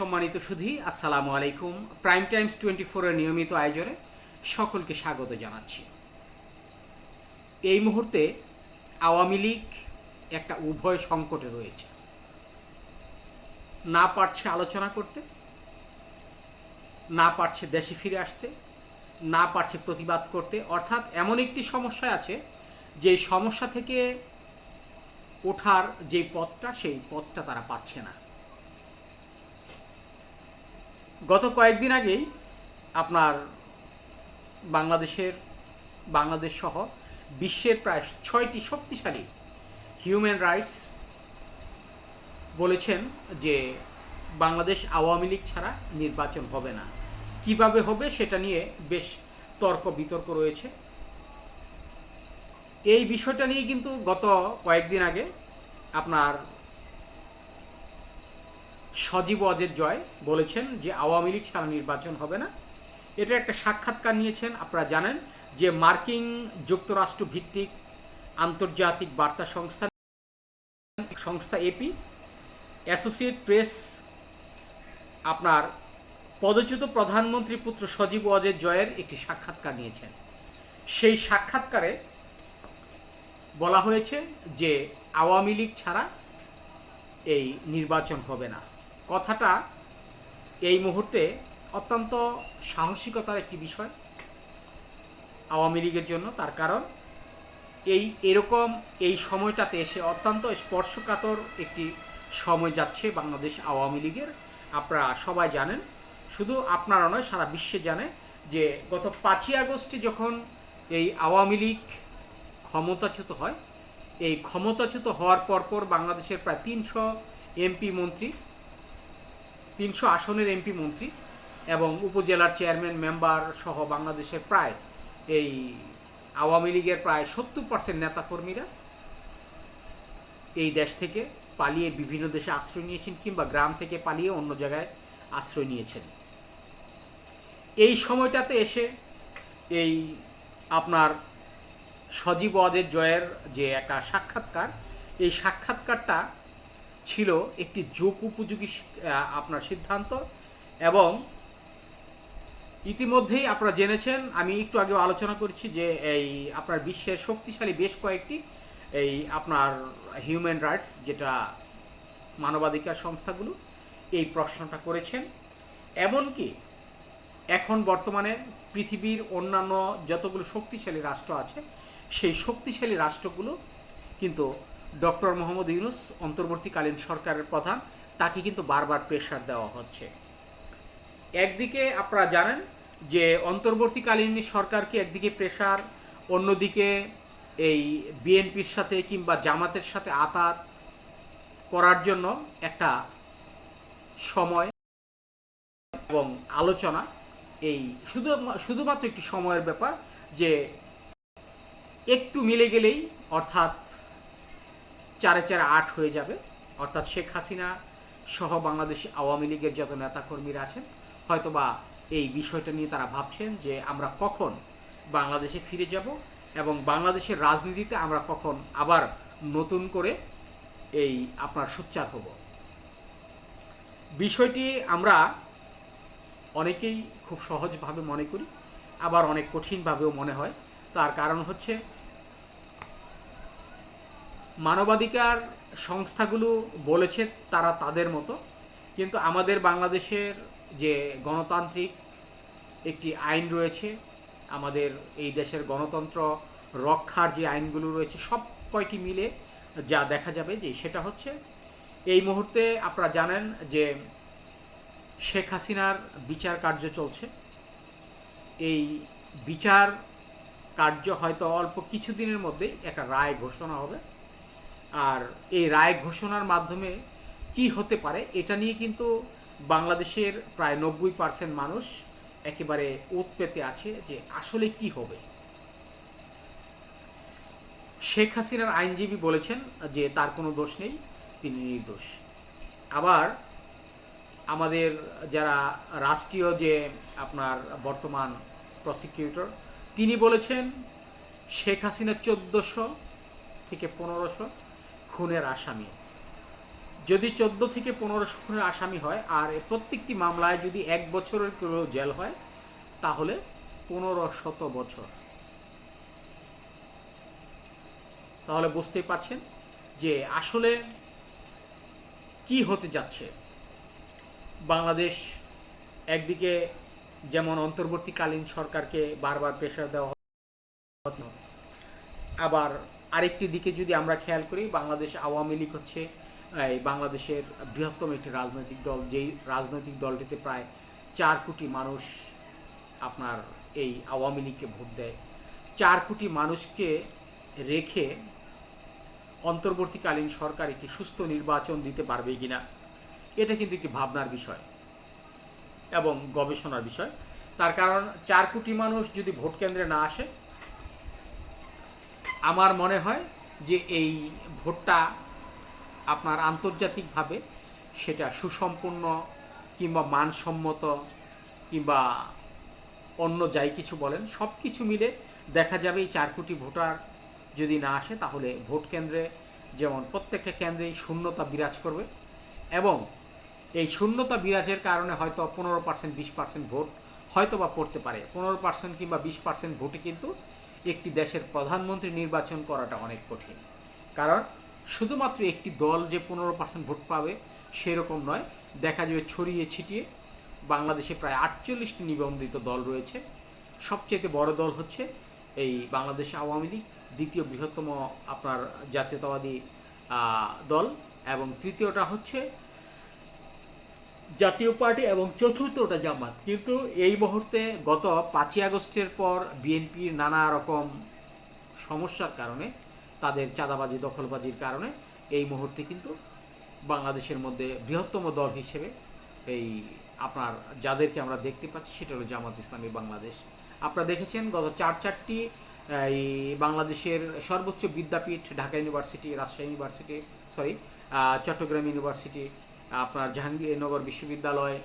সম্মানিত সুধী, আসসালামু আলাইকুম। প্রাইম টাইমস টোয়েন্টি ফোরের নিয়মিত আয়োজনে সকলকে স্বাগত জানাচ্ছি। এই মুহূর্তে আওয়ামী লীগ একটা উভয় সংকটে রয়েছে। না পারছে আলোচনা করতে, না পারছে দেশে ফিরে আসতে, না পারছে প্রতিবাদ করতে। অর্থাৎ এমন একটি সমস্যা আছে, যে সমস্যা থেকে ওঠার যে পথটা, সেই পথটা তারা পাচ্ছে না। গত কয়েকদিন আগেই আপনার বাংলাদেশের, বাংলাদেশ সহ বিশ্বের প্রায় ছয়টি শক্তিশালী হিউম্যান রাইটস বলেছেন যে বাংলাদেশ আওয়ামী লীগ ছাড়া নির্বাচন হবে না। কীভাবে হবে সেটা নিয়ে বেশ তর্ক বিতর্ক রয়েছে। এই বিষয়টা নিয়ে কিন্তু গত কয়েকদিন আগে আপনার সজীব অজের জয় বলেছেন যে আওয়ামী লীগ ছাড়া নির্বাচন হবে না। এটা একটা সাক্ষাৎকার নিয়েছেন, আপনারা জানেন, যে মার্কিন যুক্তরাষ্ট্র ভিত্তিক আন্তর্জাতিক বার্তা সংস্থা সংস্থা এপি অ্যাসোসিয়েট প্রেস, আপনার পদচ্যুত প্রধানমন্ত্রী পুত্র সজীব অজের জয়ের একটি সাক্ষাৎকার নিয়েছেন। সেই সাক্ষাৎকারে বলা হয়েছে যে আওয়ামী লীগ ছাড়া এই নির্বাচন হবে না। কথাটা এই মুহূর্তে অত্যন্ত সাহসিকতার একটি বিষয় আওয়ামী লীগের জন্য, তার কারণ এই এরকম এই সময়টাতে এসে অত্যন্ত স্পর্শকাতর একটি সময় যাচ্ছে বাংলাদেশ আওয়ামী লীগের। আপনারা সবাই জানেন, শুধু আপনারা নয়, সারা বিশ্বে জানে যে গত পাঁচই আগস্টে যখন এই আওয়ামী লীগ ক্ষমতাচ্যুত হয়, এই ক্ষমতাচ্যুত হওয়ার পরপর বাংলাদেশের প্রায় তিনশো এমপি মন্ত্রী তিনশো আসনের এমপি মন্ত্রী এবং উপজেলার চেয়ারম্যান, মেম্বার সহ বাংলাদেশের প্রায় এই আওয়ামী লীগের প্রায় সত্তর পার্সেন্ট নেতাকর্মীরা এই দেশ থেকে পালিয়ে বিভিন্ন দেশে আশ্রয় নিয়েছেন কিংবা গ্রাম থেকে পালিয়ে অন্য জায়গায় আশ্রয় নিয়েছেন। এই সময়টাতে এসে এই আপনার সজীব ওয়াদের জয়ের যে একটা সাক্ষাৎকার, এই সাক্ষাৎকারটা ছিল একটি যোগ উপযোগী আপনার সিদ্ধান্ত এবং ইতিমধ্যেই আপনারা জেনেছেন, আমি একটু আগেও আলোচনা করেছি যে এই আপনার বিশ্বের শক্তিশালী বেশ কয়েকটি এই আপনার হিউম্যান রাইটস যেটা মানবাধিকার সংস্থাগুলো এই প্রশ্নটা করেছেন। এমনকি এখন বর্তমানে পৃথিবীর অন্যান্য যতগুলো শক্তিশালী রাষ্ট্র আছে, সেই শক্তিশালী রাষ্ট্রগুলো কিন্তু ডক্টর মোহাম্মদ ইউনুস অন্তর্বর্তীকালীন সরকারের প্রধান, তাকে কিন্তু বারবার প্রেশার দেওয়া হচ্ছে। একদিকে আপনারা জানেন যে অন্তর্বর্তীকালীন সরকারকে একদিকে প্রেশার অন্যদিকে এই বিএনপির সাথে কিংবা জামাতের সাথে আতাত করার জন্য একটা সময় এবং আলোচনা। এই শুধু শুধুমাত্র একটি সময়ের ব্যাপার যে একটু মিলে গেলেই অর্থাৎ চারে চারে আট হয়ে যাবে। অর্থাৎ শেখ হাসিনা সহ বাংলাদেশ আওয়ামী লীগের যত নেতাকর্মীরা আছেন, হয়তোবা এই বিষয়টা নিয়ে তারা ভাবছেন যে আমরা কখন বাংলাদেশে ফিরে যাব এবং বাংলাদেশের রাজনীতিতে আমরা কখন আবার নতুন করে এই আপনার সোচ্চার হব। বিষয়টি আমরা অনেকেই খুব সহজভাবে মনে করি, আবার অনেক কঠিনভাবেও মনে হয়। তার কারণ হচ্ছে মানবাধিকার সংস্থাগুলো বলেছে তারা তাদের মতো। কিন্তু আমাদের বাংলাদেশের যে গণতান্ত্রিক একটি আইন রয়েছে, আমাদের এই দেশের গণতন্ত্র রক্ষার যে আইনগুলো রয়েছে, সব কয়টি মিলে যা দেখা যাবে যে সেটা হচ্ছে, এই মুহূর্তে আপনারা জানেন যে শেখ হাসিনার বিচার কার্য চলছে। এই বিচার কার্য হয়তো অল্প কিছুদিনের মধ্যেই একটা রায় ঘোষণা হবে। আর এই রায় ঘোষণার মাধ্যমে কি হতে পারে, এটা নিয়ে কিন্তু বাংলাদেশের প্রায় নব্বই পার্সেন্ট মানুষ একেবারে ওত পেতে আছে যে আসলে কি হবে। শেখ হাসিনার আইনজীবী বলেছেন যে তার কোনো দোষ নেই, তিনি নির্দোষ। আবার আমাদের যারা রাষ্ট্রীয় যে আপনার বর্তমান প্রসিকিউটর তিনি বলেছেন শেখ হাসিনা চোদ্দোশো থেকে পনেরোশো খুনের আসামি। যদি চোদ্দ থেকে পনেরোশো খুনের আসামি হয় আর প্রত্যেকটি মামলায় যদি এক বছরের করেও জেল হয়, তাহলে পনেরো শত বছর। তাহলে বুঝতেই পারছেন যে আসলে কি হতে যাচ্ছে। বাংলাদেশ একদিকে যেমন অন্তর্বর্তীকালীন সরকারকে বারবার প্রেশার দেওয়া আবার আরেকটি দিকে যদি আমরা খেয়াল করি, বাংলাদেশ আওয়ামী লীগ হচ্ছে, এই বাংলাদেশের বৃহত্তম একটি রাজনৈতিক দল, যেই রাজনৈতিক দলটিতে প্রায় চার কোটি মানুষ আপনার এই আওয়ামী লীগকে ভোট দেয়। চার কোটি মানুষকে রেখে অন্তর্বর্তীকালীন সরকার একটি সুস্থ নির্বাচন দিতে পারবে কিনা, এটা কিন্তু একটি ভাবনার বিষয় এবং গবেষণার বিষয়। তার কারণ, চার কোটি মানুষ যদি ভোট কেন্দ্রে না আসে আমার মনে হয় যে এই ভোটটা আপনার আন্তর্জাতিকভাবে সেটা সুসম্পন্ন কিংবা মানসম্মত কিংবা অন্য যাই কিছু বলেন, সব কিছু মিলে দেখা যাবে এই চার কোটি ভোটার যদি না আসে, তাহলে ভোট কেন্দ্রে যেমন প্রত্যেকটা কেন্দ্রেই শূন্যতা বিরাজ করবে এবং এই শূন্যতা বিরাজের কারণে হয়তো পনেরো পার্সেন্ট বিশ পার্সেন্ট ভোট হয়তো বা পড়তে পারে। পনেরো পার্সেন্ট কিংবা বিশ পার্সেন্ট ভোটে কিন্তু একটি দেশের প্রধানমন্ত্রী নির্বাচন করাটা অনেক কঠিন। কারণ শুধুমাত্র একটি দল যে পনেরো পার্সেন্ট ভোট পাবে সেরকম নয়, দেখা যাবে ছড়িয়ে ছিটিয়ে বাংলাদেশে প্রায় আটচল্লিশটি নিবন্ধিত দল রয়েছে। সবচেয়ে বড় দল হচ্ছে এই বাংলাদেশ আওয়ামী লীগ, দ্বিতীয় বৃহত্তম আপনার জাতীয়তাবাদী দল এবং তৃতীয়টা হচ্ছে জাতীয় পার্টি এবং চতুর্থটা জামাত। কিন্তু এই মুহূর্তে গত পাঁচই আগস্টের পর বিএনপির নানা রকম সমস্যার কারণে, তাদের চাঁদাবাজি, দখলবাজির কারণে এই মুহূর্তে কিন্তু বাংলাদেশের মধ্যে বৃহত্তম দল হিসেবে এই আপনার যাদেরকে আমরা দেখতে পাচ্ছি, সেটা হলো জামাত ইসলামী বাংলাদেশ। আপনারা দেখেছেন গত চার চারটি, এই বাংলাদেশের সর্বোচ্চ বিদ্যাপীঠ, Dhaka university, Rajshahi university sorry Chittagong university আপনার জাহাঙ্গীরনগর বিশ্ববিদ্যালয়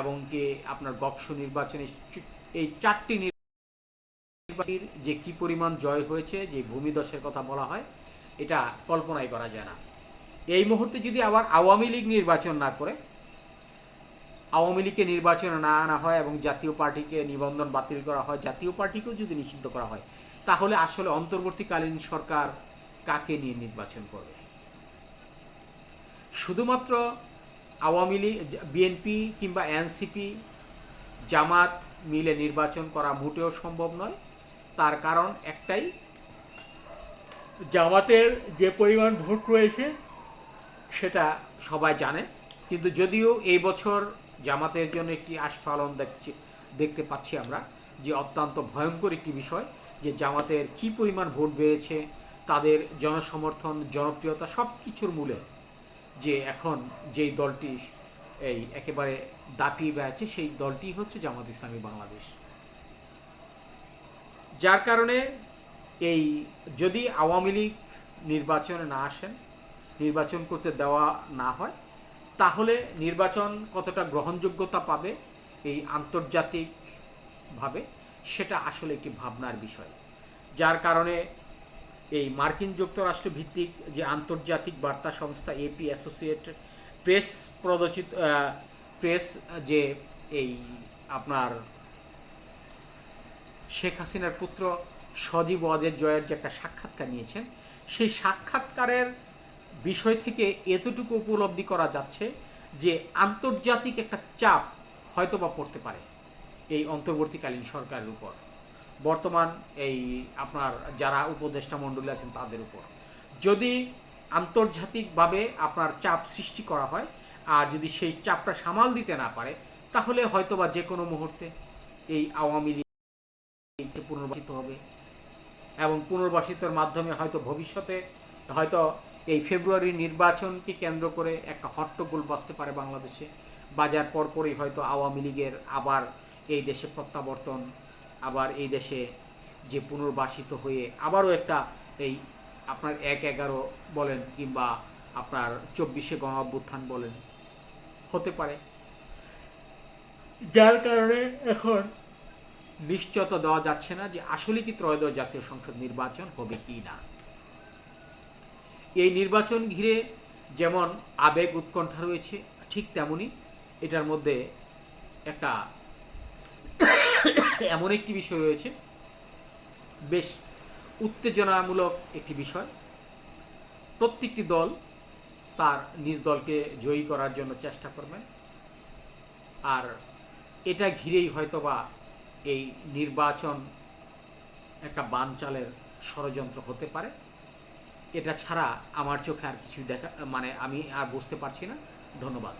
এবং কি আপনার বক্স নির্বাচনে এই চারটি নির্বাচনের যে কি পরিমাণ জয় হয়েছে, যে ভূমিদশের কথা বলা হয়, এটা কল্পনাই করা যায় না। এই মুহূর্তে যদি আবার আওয়ামী লীগ নির্বাচন না করে, আওয়ামী লীগকে নির্বাচনে না আনা হয় এবং জাতীয় পার্টিকে নিবন্ধন বাতিল করা হয়, জাতীয় পার্টিকেও যদি নিষিদ্ধ করা হয়, তাহলে আসলে অন্তর্বর্তীকালীন সরকার কাকে নিয়ে নির্বাচন করবে? শুধুমাত্র আওয়ামী লীগ বিএনপি কিংবা এনসিপি জামাত মিলে নির্বাচন করা মোটেও সম্ভব নয়। তার কারণ একটাই, জামাতের যে পরিমাণ ভোট রয়েছে, সেটা সবাই জানে। কিন্তু যদিও এই বছর জামাতের জন্য একটি আস্ফালন দেখছি, দেখতে পাচ্ছি আমরা, যে অত্যন্ত ভয়ঙ্কর একটি বিষয়, যে জামাতের কি পরিমাণ ভোট বেড়েছে, তাদের জনসমর্থন, জনপ্রিয়তা সব কিছুর মূলে যে এখন যেই দলটি এই একেবারে দাপিয়ে বেড়াচ্ছে, সেই দলটি হচ্ছে জামাত ইসলামী বাংলাদেশ। যার কারণে এই যদি আওয়ামী লীগ নির্বাচনে না আসেন, নির্বাচন করতে দেওয়া না হয়, তাহলে নির্বাচন কতটা গ্রহণযোগ্যতা পাবে এই আন্তর্জাতিকভাবে, সেটা আসলে একটি ভাবনার বিষয়। যার কারণে এই মার্কিন যুক্তরাষ্ট্র ভিত্তিক যে আন্তর্জাতিক বার্তা সংস্থা এপি অ্যাসোসিয়েট প্রেস প্রদর্শিত প্রেস যে এই আপনার শেখ হাসিনার পুত্র সজীব ওয়াজেদ জয়ের যে একটা সাক্ষাৎকার নিয়েছেন, সেই সাক্ষাৎকারের বিষয় থেকে এতটুকু উপলব্ধি করা যাচ্ছে যে আন্তর্জাতিক একটা চাপ হয়তোবা পড়তে পারে এই অন্তর্বর্তীকালীন সরকারের উপর। বর্তমান এই আপনার যারা উপদেষ্টা মণ্ডলী আছেন তাদের উপর। যদি আন্তর্জাতিকভাবে আপনার চাপ সৃষ্টি করা হয়, আর যদি সেই চাপটা সামাল দিতে না পারে, তাহলে হয়তোবা যে কোনো মুহূর্তে এই আওয়ামী লীগ পুনর্বাসিত হবে। এবং পুনর্বাসিতর মাধ্যমে হয়তো ভবিষ্যতে হয়তো এই ফেব্রুয়ারি নির্বাচনকে কেন্দ্র করে একটা হট্টগোল বাঁচতে পারে বাংলাদেশে। বাজার পরপরই হয়তো আওয়ামী লীগের আবার এই দেশে প্রত্যাবর্তন আবার এই দেশে যে পুনর্বাসিত হয়ে আবারও একটা এই আপনার এক এগারো বলেন কিংবা আপনার চব্বিশে গণ অভ্যুত্থান বলেন হতে পারে। যার কারণে এখন নিশ্চয়তা দেওয়া যাচ্ছে না যে আসলে কি ত্রয়োদশ জাতীয় সংসদ নির্বাচন হবে কি না। এই নির্বাচন ঘিরে যেমন আবেগ উৎকণ্ঠা রয়েছে ঠিক তেমনই এটার মধ্যে একটা এমন একটি বিষয় রয়েছে, বেশ উত্তেজনামূলক একটি বিষয়। প্রত্যেকটি দল তার নিজ দলকে জয়ী করার জন্য চেষ্টা করবেন আর এটা ঘিরেই হয়তোবা এই নির্বাচন একটা বানচালের ষড়যন্ত্র হতে পারে। এটা ছাড়া আমার চোখে আর কিছু দেখা মানে আমি আর বুঝতে পারছি না। ধন্যবাদ।